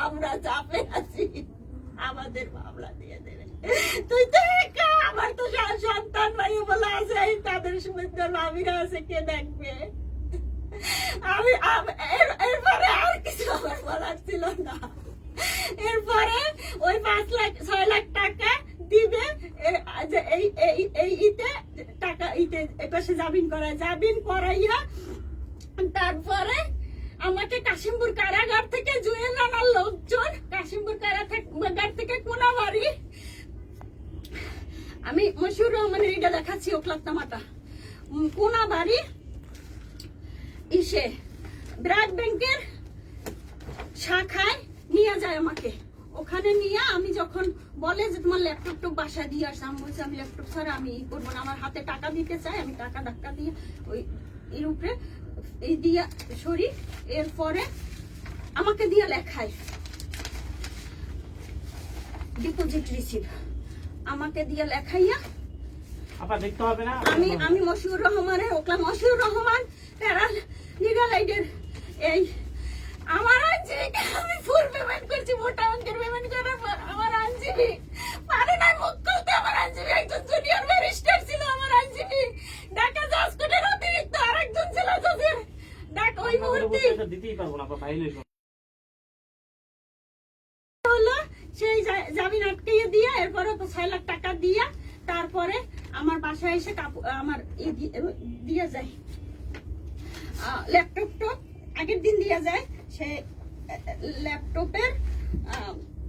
আমার আছি আমাদের তুই তো আমার তো সন্তান ভাই বলে আছে তাদের সুন্দর মামিরা আছে, কে দেখবে? আমি এরপরে আর কিছু আমার বলার ছিল না। এরপরে ওই পাঁচ লাখ ছয় লাখ টাকা দিবে এই এই ইতে, টাকা ইতে এপাশে জামিন করায় জামিন করাইয়া তারপরে আমাকে কাশিমপুর কারাগার থেকে জুয়েল রানার লোকজন, কাশিমপুর কারাগার থেকে কোনাবাড়ি আমি মশিউর রহমানের এটা দেখাচ্ছি ওকলাত্তামাটা কোনাবাড়ি ইসে ব্রাড ব্যাংকের শাখায় নিয়ে যায় আমাকে। ওখানে নিয়ে আমি যখন বলে যে তোমার ল্যাপটপ তো বাসায় দিয়ে আসে আমি বলছি আমি ল্যাপটপ ছাড়া আমি ই করব না। আমার হাতে টাকা দিতে চাই আমি টাকা ধাক্কা দিয়ে ওই এর উপরে এই দিয়া সরি এরপরে আমাকে দিয়ে লেখায় ডিপোজিট রিসিভ আমাকে দিয়ে লেখাইয়া আমি আমি মশিউর রহমানের ওকলা মশিউর রহমান প্যারা লিগাল এইডের এই আমার আইনজীবীকে আমি ফুল পেমেন্ট করছি মোটা অঙ্কের পেমেন্ট করার পর আমার আইনজীবী পারে না মুখ খুলতে আমার আইনজীবী একজন জুনিয়র ব্যারিস্টার ছিল আমার আইনজীবী ঢাকা জজ কোর্টের অতিরিক্ত আরেকজন ছিল জজের ঢাকা ওই মুহূর্তে দিতেই পারব না হলো সেই জামিন আটকাইয়ে দিয়ে এরপরে ছয় লাখ টাকা দিয়ে তারপরে আমার বাসায় এসে কাপড় আমার দিয়ে যায়। ল্যাপটপটা আগের দিন দিয়ে যায়, সে ল্যাপটপের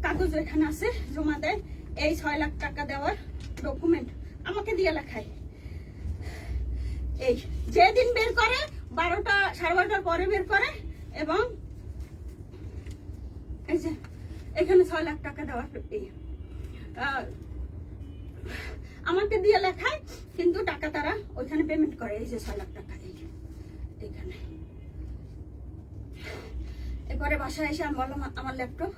কাগজ এখানে আছে, জমা দেয়। এই ছয় লাখ টাকা দেওয়ার ডকুমেন্ট আমাকে দিয়ে লেখায়। এই, যেদিন বের করে, বারোটা, সাড়ে বারোটার পরে বের করে, এবং এই যে, এখানে ছয় লাখ টাকা দেওয়ার আমাকে দিয়ে লেখায়, কিন্তু টাকা তারা ওইখানে পেমেন্ট করে, এই যে ছয় লাখ টাকা এইখানে। এরপরে বাসায় এসে আমি বললাম আমার ল্যাপটপ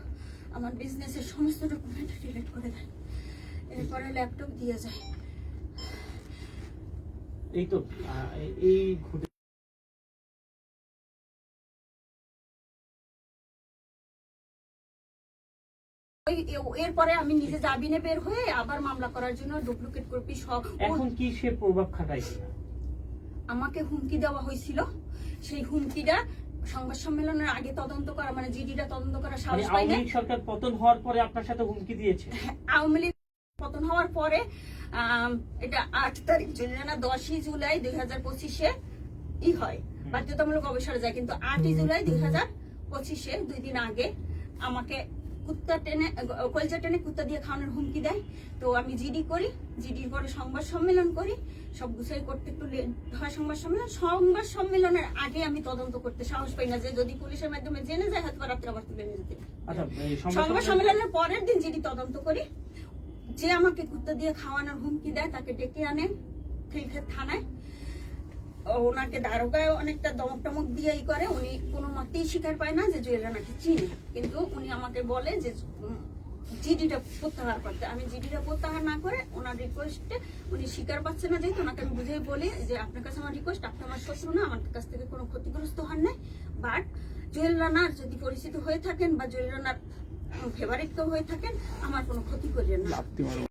আমার বিজনেসের সমস্ত ডকুমেন্ট ডিলিট করে দেয় এরপরে ল্যাপটপ দিয়ে যায়। এই তো এই এরপরে আমি নিজে জামিনে বের হয়ে আবার মামলা করার জন্য ডুপ্লিকেট কপি সব এখন কি সে প্রভাব খাটাইছে আমাকে হুমকি দেওয়া হয়েছিল। সেই হুমকিটা সংবাদ সম্মেলনের আগে তদন্ত করা মানে জিডিটা তদন্ত করা মানে সাহস পাইনি। সরকার পতন হওয়ার পরে আপনার সাথে হুমকি দিয়েছে? আওয়ামী লীগ পতন হওয়ার পরে এটা আট তারিখ জুলাই না দশই জুলাই দুই হাজার পঁচিশে ই হয় বাধ্যতামূলক অবসরে যায়। কিন্তু আটই জুলাই দুই হাজার পঁচিশে দুই দিন আগে আমাকে কুত্তা টেনে কলজা টেনে কুত্তা দিয়ে খাওয়ানোর হুমকি দেয়। তো আমি জিডি করি জিডির পরে সংবাদ সম্মেলন করি। সব গুছাই করতে একটু লেট হয় সংবাদ সম্মেলন। সংবাদ সম্মেলনের আগে আমি তদন্ত করতে সাহস পাই না যে যদি পুলিশের মাধ্যমে জেনে যায় হয়তো রাত্রে আবার তুলে নিয়ে যেতে। আচ্ছা সংবাদ সম্মেলনের পরের দিন জিডি তদন্ত করি। যে আমাকে কুত্তা দিয়ে খাওয়ানোর হুমকি দেয় তাকে ডেকে আনে খিলক্ষেত থানায়। ওনাকে দারোগায় অনেকটা দমক টমক দিয়ে করে, উনি কোনো মতেই স্বীকার পায় না যে জুয়েলরা নাকি চিনে। কিন্তু উনি আমাকে বলে যে জিডিটা প্রত্যাহার করতে। আমি জিডিটা প্রত্যাহার না করে ওনার রিকোয়েস্টে উনি স্বীকার পাচ্ছে না যেহেতু ওনাকে আমি বুঝেই বলি যে, আপনার কাছে আমার রিকোয়েস্ট আপনি আমার শ্বশুর না, আমার কাছ থেকে কোনো ক্ষতিগ্রস্ত হন নাই। বাট জুয়েল রানার যদি পরিচিত হয়ে থাকেন বা জুয়েল রানার ফেভারিট কেউ হয়ে থাকেন, আমার কোনো ক্ষতি করিয়েন না।